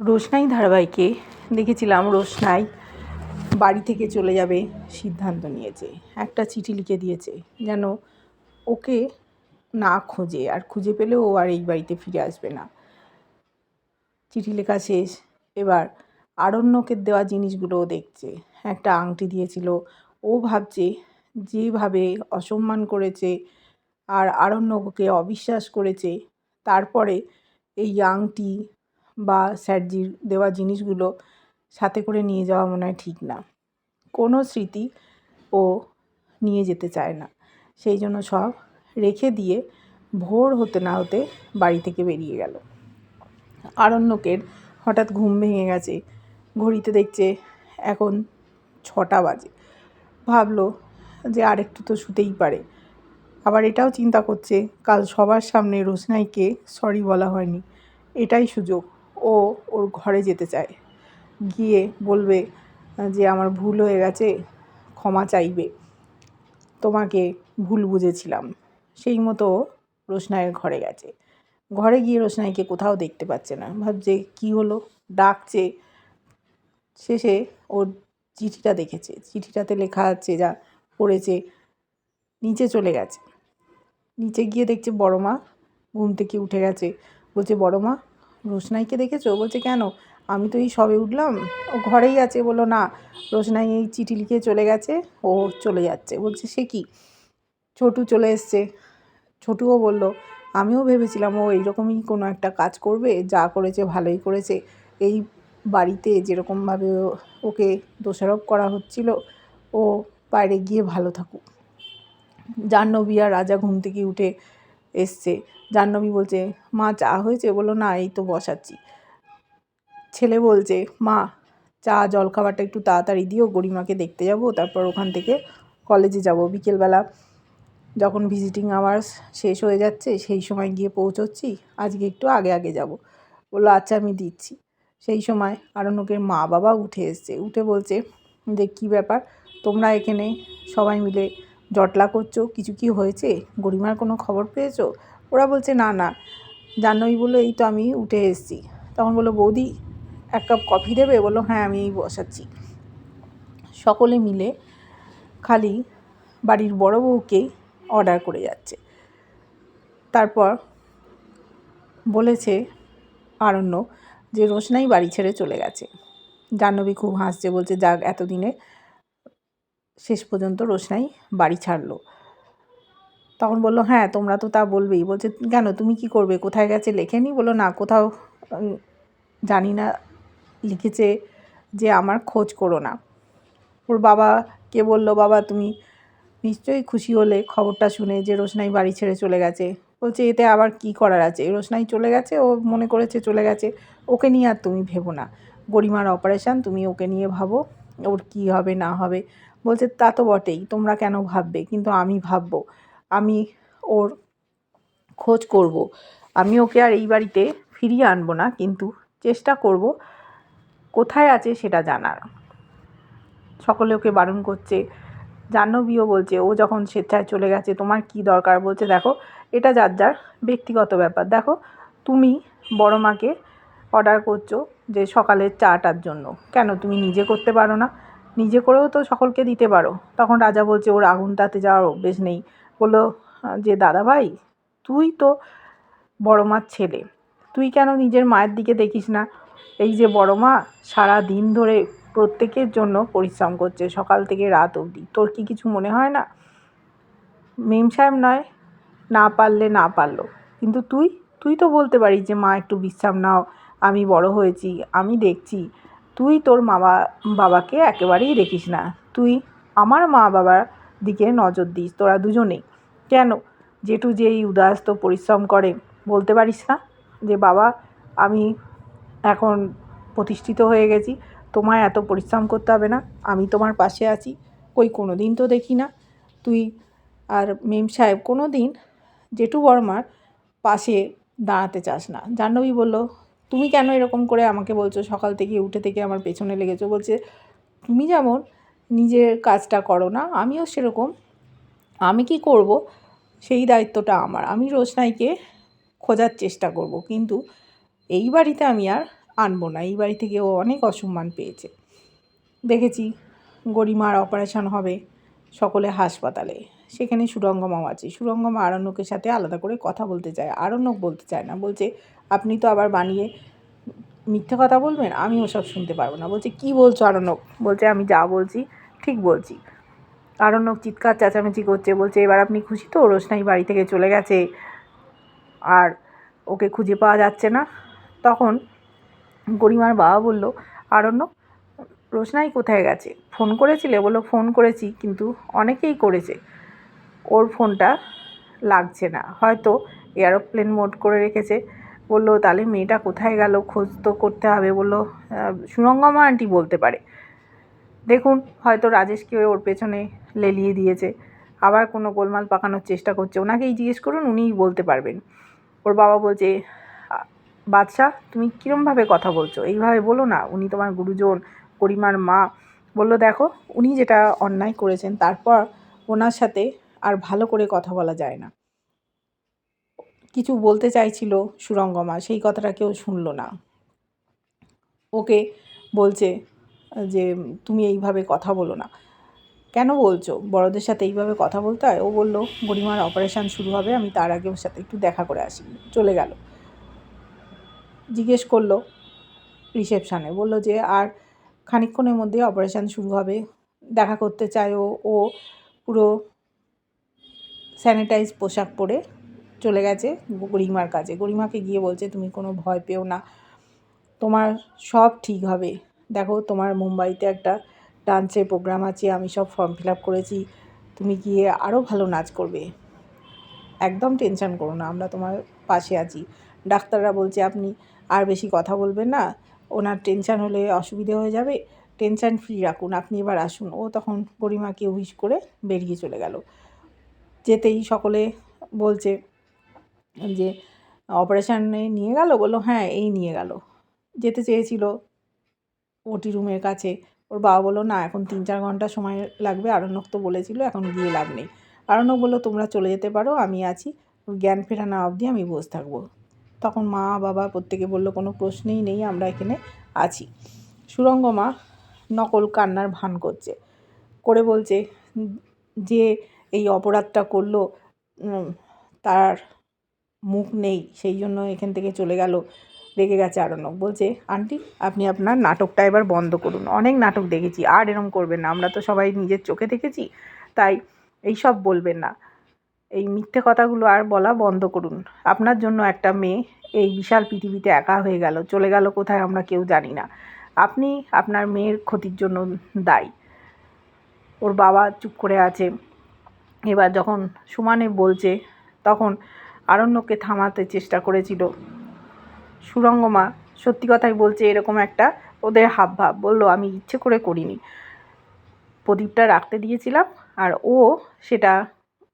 রোশনাই ধারাবাহিকে দেখেছিলাম, রোশনাই বাড়ি থেকে চলে যাবে সিদ্ধান্ত নিয়েছে। একটা চিঠি লিখে দিয়েছে যেন ওকে না খোঁজে আর খুঁজে পেলেও ও আর এই বাড়িতে ফিরে আসবে না। চিঠি লেখা শেষ। এবার আরণ্যকের দেওয়া জিনিসগুলো দেখছে। একটা আংটি দিয়েছিল। ও ভাবছে যেভাবে অসম্মান করেছে আর আরণ্যকে অবিশ্বাস করেছে, তারপরে এই আংটি বা স্যারজির দেওয়া জিনিসগুলো সাথে করে নিয়ে যাওয়া মনে হয় ঠিক না। কোনো স্মৃতি ও নিয়ে যেতে চায় না। সেই জন্য সব রেখে দিয়ে ভোর হতে না হতে বাড়ি থেকে বেরিয়ে গেল। আরণ্যকের হঠাৎ ঘুম ভেঙে গেছে। ঘড়িতে দেখছে এখন ছটা বাজে। ভাবলো যে আরেকটু তো শুতেই পারে। আবার এটাও চিন্তা করছে, কাল সবার সামনে রোশনাইকে সরি বলা হয়নি। এটাই সুযোগ। ও ওর ঘরে যেতে চায়। গিয়ে বলবে, যে আমার ভুল হয়ে গেছে, ক্ষমা চাইবে। তোমাকে ভুল বুঝেছিলাম। সেই মতো রোশনাইয়ের ঘরে গেছে। ঘরে গিয়ে রোশনাইকে কোথাও দেখতে পাচ্ছে না। ভাবছে, কী হলো? ডাকছে। শেষে ওর চিঠিটা দেখেছে। চিঠিটাতে লেখা আছে যা পড়েছে, নিচে চলে গেছে। নিচে গিয়ে দেখছে, বড় মা ঘুম থেকে উঠে গেছে। বলছে, বড় মা রোশনাইকে দেখেছ? বলছে, কেন? আমি তো এই সবে উঠলাম। ও ঘরেই আছে। বলল, না, রোশনাই এই চিঠি লিখে চলে গেছে। ও চলে যাচ্ছে। বলছে, সে কি? ছোটু চলে এসছে। ছোটুও বলল, আমিও ভেবেছিলাম ও এইরকমই কোনো একটা কাজ করবে। যা করেছে, ভালোই করেছে। এই বাড়িতে যেরকমভাবে ওকে দোষারোপ করা হচ্ছিল, ও বাইরে গিয়ে ভালো থাকুক। জাহ্নবী আর রাজা ঘুম থেকে উঠে এসছে। জাহ্নবী বলছে, মা, চা হয়েছে? বলল, না, এই তো বসাচ্ছি। ছেলে বলছে, মা, চা, জলখাবারটা একটু তাড়াতাড়ি দিও, গরিমাকে দেখতে যাব, তারপর ওখান থেকে কলেজে যাব। বিকেলবেলা যখন ভিজিটিং আওয়ার্স শেষ হয়ে যাচ্ছে, সেই সময় গিয়ে পৌঁছচ্ছি, আজকে একটু আগে আগে যাব। বলল আচ্ছা আমি দিচ্ছি। সেই সময় আরণ্যকের মা বাবা উঠে এসছে, উঠে বলছে যে কী ব্যাপার? তোমরা এখানে সবাই মিলে জটলা করছ, কিছু কি হয়েছে? গরিমার কোনো খবর পেয়েছ? ওরা বলছে, না না, জাহ্নবী বলল, এই তো আমি উঠে এসেছি। তখন বলল, বৌদি, এক কাপ কফি দেবে? বলল হ্যাঁ আমি এই বসাচ্ছি। সকলে মিলে খালি বাড়ির বড় বউকেই অর্ডার করে যাচ্ছে। তারপর বলেছে আরণ্য যে, রোশনাই বাড়ি ছেড়ে চলে গেছে। জাহ্নবী খুব হাসছে, বলছে, যাক, এতদিনে শেষ পর্যন্ত রোশনাই বাড়ি ছাড়লো। তখন বলল হ্যাঁ তোমরা তো তা বলবেই। বলছে, কেন? তুমি কি করবে? কোথায় গেছে? লেখেনি বলল, না, কোথাও জানি না। লিখেছে যে, আমার খোঁজ করো না। ওর বাবাকে বলল, বাবা, তুমি নিশ্চয়ই খুশি হলে খবরটা শুনে যে, রোশনাই বাড়ি ছেড়ে চলে গেছে। বলছে, এতে আবার কি করার আছে? রোশনাই চলে গেছে, ও মনে করেছে চলে গেছে। ওকে নিয়ে আর তুমি ভেবো না। গরিমার অপারেশান তুমি ওকে নিয়ে ভাবো, ওর কি হবে, না হবে। বলছে, তা তো বটেই, তোমরা কেন ভাববে? কিন্তু আমি ভাববো, আমি ওর খোঁজ করব। আমি ওকে আর এই বাড়িতে ফিরিয়ে আনব না, কিন্তু চেষ্টা করব কোথায় আছে সেটা জানার। সকলে ওকে বারণ করছে। জাহ্নবীও বলছে, ও যখন স্বেচ্ছায় চলে গেছে, তোমার কি দরকার? বলছে, দেখো, এটা যার যার ব্যক্তিগত ব্যাপার। দেখো, তুমি বড় মাকে অর্ডার করছ যে সকালের চাটার জন্য। কেন? তুমি নিজে করতে পারো না। নিজে করেও তো সকলকে দিতে পারো। তখন রাজা বলছে, ওর আগুন তাতে যাওয়ার অভ্যেস নেই। বলল, যে দাদা ভাই, তুই তো বড় মার ছেলে। তুই কেন নিজের মায়ের দিকে দেখিস না? এই যে বড় মা, সারা দিন ধরে প্রত্যেকের জন্য পরিশ্রম করছে, সকাল থেকে রাত অবধি। তোর কি কিছু মনে হয় না? মেম সাহেব নয়, না পারলে না পারল। কিন্তু তুই তুই তো বলতে পারিস যে, মা, একটু বিশ্রাম নাও। আমি বড় হয়েছি, আমি দেখছি। তুই তোর মা বাবাকে একেবারেই দেখিস না। তুই আমার মা বাবার দিকে নজর দিস, তোরা দুজনেই। কেন? জেঠু যেই উদাস্ত পরিশ্রম করে, বলতে পারিস না যে, বাবা, আমি এখন প্রতিষ্ঠিত হয়ে গেছি, তোমায় এত পরিশ্রম করতে হবে না, আমি তোমার পাশে আছি, কই কোনো দিন তো দেখি না। তুই আর মেম সাহেব কোনো দিন জেঠু বর্মার পাশে দাঁড়াতে চাস না। জাহ্নবী বলল তুমি কেন এরকম করে আমাকে বলছো? সকাল থেকে উঠে থেকে আমার পেছনে লেগেছো। বলছে, তুমি যেমন নিজের কাজটা করো না, আমিও সেরকম। আমি কি করব? সেই দায়িত্বটা আমার। আমি রোশনাইকে খোঁজার চেষ্টা করব। কিন্তু এই বাড়িতে আমি আর আনব না। এই বাড়ি থেকে ও অনেক অসম্মান পেয়েছে। দেখেছি, গরিমার অপারেশন হবে সকলে হাসপাতালে। সেখানে সুরঙ্গমাও আছে। সুরঙ্গমা আরণ্যকের সাথে আলাদা করে কথা বলতে চায়। আরণ্যক বলতে চায় না। বলছে আপনি তো আবার বানিয়ে মিথ্যে কথা বলবেন আমি ওসব শুনতে পারব না। বলছে, কি বলছো আরণ্যক বলছে, আমি যা বলছি, ঠিক বলছি। আরণ্যক চিৎকার চেঁচামেচি করছে, বলছে, এবার আপনি খুশি তো? রোশনাই বাড়ি থেকে চলে গেছে, আর ওকে খুঁজে পাওয়া যাচ্ছে না। তখন গরিমার বাবা বলল আরণ্যক রোশনাই কোথায় গেছে? ফোন করেছিলে? বলল, ফোন করেছি, কিন্তু অনেকেই করেছে। ওর ফোনটা লাগছে না। হয়তো এয়ারোপ্লেন মোড করে রেখেছে। বলল, তাহলে মেয়েটা কোথায় গেল? খোঁজ তো করতে হবে। বলল সুরঙ্গমা আন্টি বলতে পারে। দেখুন, হয়তো রাজেশকে ওর পেছনে লেলিয়ে দিয়েছে। আবার কোনো গোলমাল পাকানোর চেষ্টা করছে। ওনাকেই জিজ্ঞেস করুন, উনিই বলতে পারবেন। ওর বাবা বলছে বাদশাহ, তুমি কীরমভাবে কথা বলছো? এইভাবে বলো না, উনি তোমার গুরুজন করিমার মা। বলল, দেখো, উনি যেটা অন্যায় করেছেন, তারপর ওনার সাথে আর ভালো করে কথা বলা যায় না। কিছু বলতে চাইছিল সুরঙ্গমা সেই কথাটা কেউ শুনলো না। ওকে বলছে যে, তুমি এইভাবে কথা বলো না। কেন বলছো? বড়দের সাথে এইভাবে কথা বলতে হয়? ও বলল গরিমার অপারেশান শুরু হবে, আমি তার আগে ওর সাথে একটু দেখা করে আসি। চলে গেল। জিজ্ঞেস করল রিসেপশানে, বলল যে, আর খানিকক্ষণের মধ্যে অপারেশান শুরু হবে, দেখা করতে চায় ও ও পুরো স্যানিটাইজ পোশাক পরে চলে গেছে গরিমার কাছে। গরিমাকে গিয়ে বলছে, তুমি কোনো ভয় পেও না। তোমার সব ঠিক হবে। দেখো, তোমার মুম্বাইতে একটা ডান্সের প্রোগ্রাম আছে, আমি সব ফর্ম ফিল আপ করেছি। তুমি গিয়ে আরও ভালো নাচ করবে। একদম টেনশন করো না, আমরা তোমার পাশে আছি। ডাক্তাররা বলছে, আপনি আর বেশি কথা বলবেন না। ওনার টেনশান হলে অসুবিধে হয়ে যাবে। টেনশান ফ্রি রাখুন। আপনি এবার আসুন। ও তখন গরিমাকে উইশ করে বেরিয়ে চলে গেল। যেতেই সকলে বলছে যে অপারেশানে নিয়ে গেল, বলল হ্যাঁ এই নিয়ে গেল। যেতে চেয়েছিল ওটি রুমের কাছে। ওর বাবা বলল, না, এখন তিন চার ঘণ্টা সময় লাগবে। আরণ্যক তো বলেছিল, এখন গিয়ে লাভ নেই। আরণ্যক বলল, তোমরা চলে যেতে পারো, আমি আছি। ওর জ্ঞান ফেরা না অবধি আমি বসে থাকব। তখন মা, বাবা প্রত্যেকে বলল, কোনো প্রশ্নই নেই, আমরা এখানে আছি। সুরঙ্গ মা নকল কান্নার ভান করছে, করে বলছে, যে এই অপরাধটা করল তার মুখ নেই, সেই জন্য এখান থেকে চলে গেল, রেগে গেছে আরণ্যক। বলছে, আন্টি, আপনি আপনার নাটকটা এবার বন্ধ করুন। অনেক নাটক দেখেছি, আর এরম করবেন না। আমরা তো সবাই নিজের চোখে দেখেছি, তাই এই সব বলবেন না। এই মিথ্যে কথাগুলো আর বলা বন্ধ করুন। আপনার জন্য একটা মেয়ে এই বিশাল পৃথিবীতে একা হয়ে গেল, চলে গেল কোথায় আমরা কেউ জানি না। আপনি আপনার মেয়ের ক্ষতির জন্য দায়ী। ওর বাবা চুপ করে আছে। এবার যখন সুমানে বলছে, তখন আরণ্যকে থামাতে চেষ্টা করেছিল। সুরঙ্গমা সত্যি কথাই বলছে এরকম একটা ওদের হাব ভাব বলল, আমি ইচ্ছে করে করিনি। প্রদীপটা রাখতে দিয়েছিলাম আর ও সেটা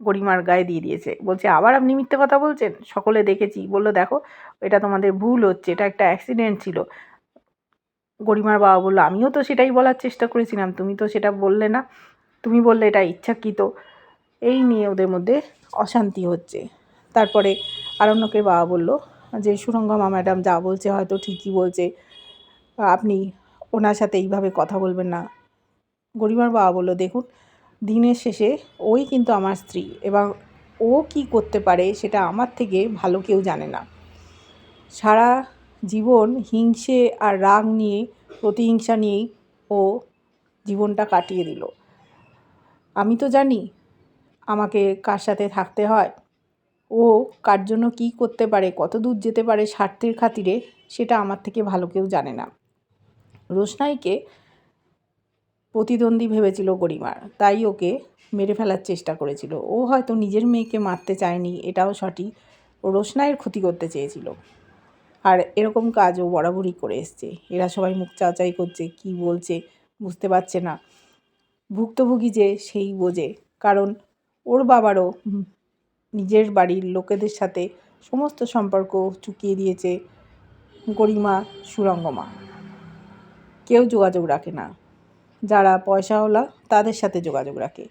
গরিমার গায়ে দিয়ে দিয়েছে। বলছে, আবার আপনি মিথ্যে কথা বলছেন? সকলে দেখেছি। বলল, দেখো, এটা তোমাদের ভুল হচ্ছে। এটা একটা অ্যাক্সিডেন্ট ছিল। গরিমার বাবা বলল, আমিও তো সেটাই বলার চেষ্টা করেছিলাম। তুমি তো সেটা বললে না। তুমি বললে এটা ইচ্ছাকৃত। এই নিয়ে ওদের মধ্যে অশান্তি হচ্ছে। তারপরে আরণ্যকের বাবা বলল যে সুরঙ্গমা ম্যাডাম যা বলছে হয়তো ঠিকই বলছে। আপনি ওনার সাথে এইভাবে কথা বলবেন না। গরিমার বাবা বলল, দেখুন, দিনের শেষে ওই কিন্তু আমার স্ত্রী এবং ও কি করতে পারে সেটা আমার থেকে ভালো কেউ জানে না। সারা জীবন হিংসে আর রাগ নিয়ে, প্রতিহিংসা নিয়েই ও জীবনটা কাটিয়ে দিল। আমি তো জানি আমাকে কার সাথে থাকতে হয়। ও কার জন্য কী করতে পারে, কত দূর যেতে পারে স্বার্থের খাতিরে, সেটা আমার থেকে ভালো কেউ জানে না। রোশনাইকে প্রতিদ্বন্দ্বী ভেবেছিল গরিমার, তাই ওকে মেরে ফেলার চেষ্টা করেছিল। ও হয়তো নিজের মেয়েকে মারতে চায়নি, এটাও সঠিক। ও রোশনাইয়ের ক্ষতি করতে চেয়েছিল। আর এরকম কাজ ও বরাবরই করে এসছে। এরা সবাই মুখ চাচাই করছে, কি বলছে বুঝতে পারছে না। ভুক্তভোগী যে সেই বোঝে, কারণ ওর বাবারও নিজের বাড়ির লোকেদের সাথে সমস্ত সম্পর্ক চুকিয়ে দিয়েছে গরিমা সুরঙ্গমা। কেউ যোগাযোগ রাখে না। যারা পয়সাওয়ালা, তাদের সাথে যোগাযোগ রাখে।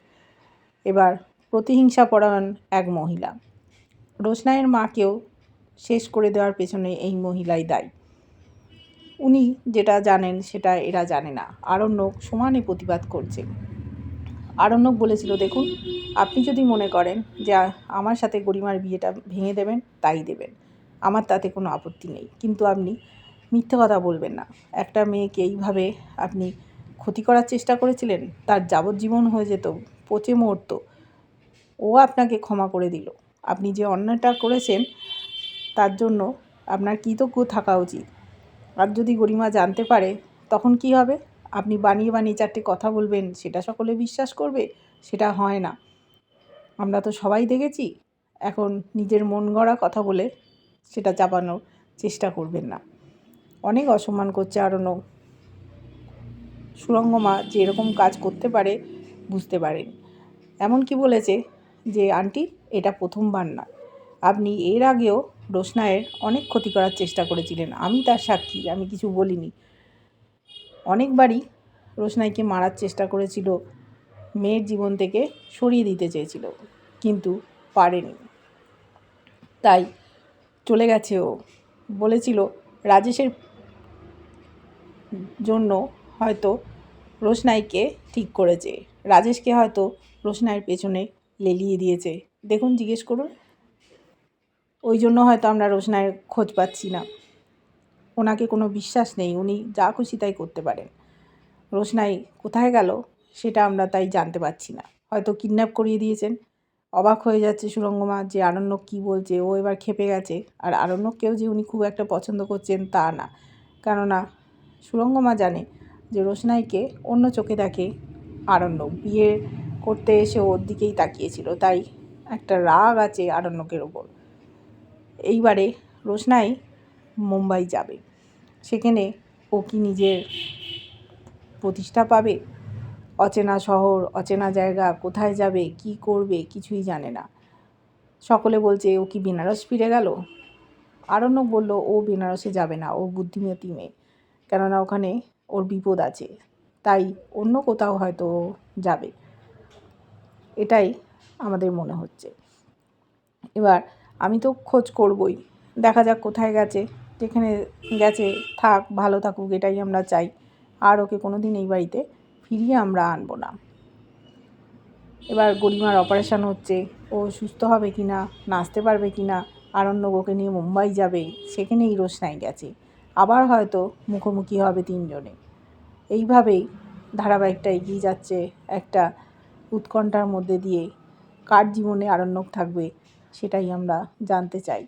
এবার প্রতিহিংসা পরায়ণ এক মহিলা। রোশনাইয়ের মাকেও শেষ করে দেওয়ার পেছনে এই মহিলাই দায়ী। উনি যেটা জানেন, সেটা এরা জানে না। আরণ্যক সমানে প্রতিবাদ করছে। আরণ্যক বলেছিল, দেখুন, আপনি যদি মনে করেন যে আমার সাথে গরিমার বিয়েটা ভেঙে দেবেন, তাই দেবেন। আমার তাতে কোনো আপত্তি নেই। কিন্তু আপনি মিথ্যে কথা বলবেন না। একটা মেয়েকে এইভাবে আপনি ক্ষতি করার চেষ্টা করেছিলেন, তার যাবজ্জীবন হয়ে যেত, পচে মরতো। ও আপনাকে ক্ষমা করে দিল। আপনি যে অন্যায়টা করেছেন, তার জন্য আপনার কৃতজ্ঞ থাকা উচিত। আর যদি গরিমা জানতে পারে, তখন কি হবে? আপনি বানিয়ে বানিয়ে চারটে কথা বলবেন, সেটা সকলে বিশ্বাস করবে, সেটা হয় না। আমরা তো সবাই দেখেছি, এখন নিজের মন গড়া কথা বলে সেটা চাপানোর চেষ্টা করবেন না। অনেক অসম্মান করছে আরও সুরঙ্গমা যে এরকম কাজ করতে পারে, বুঝতে পারেন। এমন কি বলেছে যে, আন্টি, এটা প্রথমবার না। আপনি এর আগেও রোশনায়ের অনেক ক্ষতি করার চেষ্টা করেছিলেন। আমি তার সাক্ষী, আমি কিছু বলিনি। অনেকবারই রোশনাইকে মারার চেষ্টা করেছিল, মেয়ের জীবন থেকে সরিয়ে দিতে চেয়েছিল, কিন্তু পারেনি। তাই চলে গেছে ও। বলেছিল, রাজেশের জন্য হয়তো রোশনাইকে ঠিক করেছে। রাজেশকে হয়তো রোশনাইয়ের পেছনে লেলিয়ে দিয়েছে। দেখুন, জিজ্ঞেস করুন। ওই জন্য হয়তো আমরা রোশনাইয়ের খোঁজ পাচ্ছি না। ওনাকে কোনো বিশ্বাস নেই, উনি যা খুশি তাই করতে পারেন। রোশনাই কোথায় গেল সেটা আমরা তাই জানতে পারছি না। হয়তো কিডন্যাপ করিয়ে দিয়েছেন। অবাক হয়ে যাচ্ছে সুরঙ্গমা যে আরণ্যক কী বলছে, ও এবার খেপে গেছে। আর আরণ্যককেও যে উনি খুব একটা পছন্দ করছেন তা না। কেননা সুরঙ্গমা জানে যে রোশনাইকে অন্য চোখে দেখে আরণ্যক। বিয়ে করতে এসে ওর দিকেই তাকিয়েছিল, তাই একটা রাগ আছে আরণ্যকের ওপর। এইবারে রোশনাই মুম্বাই যাবে। সেখানে ও কি নিজের প্রতিষ্ঠা পাবে? অচেনা শহর, অচেনা জায়গা, কোথায় যাবে, কি করবে, কিছুই জানে না। সকলে বলছে, ও কি বেনারস ফিরে গেল? আরণ্যক বলল, ও বেনারসে যাবে না, ও বুদ্ধিমতী মেয়ে। কেননা ওখানে ওর বিপদ আছে, তাই অন্য কোথাও হয়তো যাবে। এটাই আমাদের মনে হচ্ছে। এবার আমি তো খোঁজ করবই। দেখা যাক কোথায় গেছে। যেখানে গেছে, থাক, ভালো থাকুক, এটাই আমরা চাই। আর ওকে কোনো দিন এই বাড়িতে ফিরিয়ে আমরা আনব না। এবার গরিমার অপারেশান হচ্ছে। ও সুস্থ হবে কি না নাচতে পারবে কি না আরণ্যক ওকে নিয়ে মুম্বাই যাবে, সেখানেই রোশনাই গেছে। আবার হয়তো মুখোমুখি হবে তিনজনে। এইভাবেই ধারাবাহিকটা এগিয়ে যাচ্ছে একটা উৎকণ্ঠার মধ্যে দিয়ে। কার জীবনে আরণ্যক থাকবে, সেটাই আমরা জানতে চাই।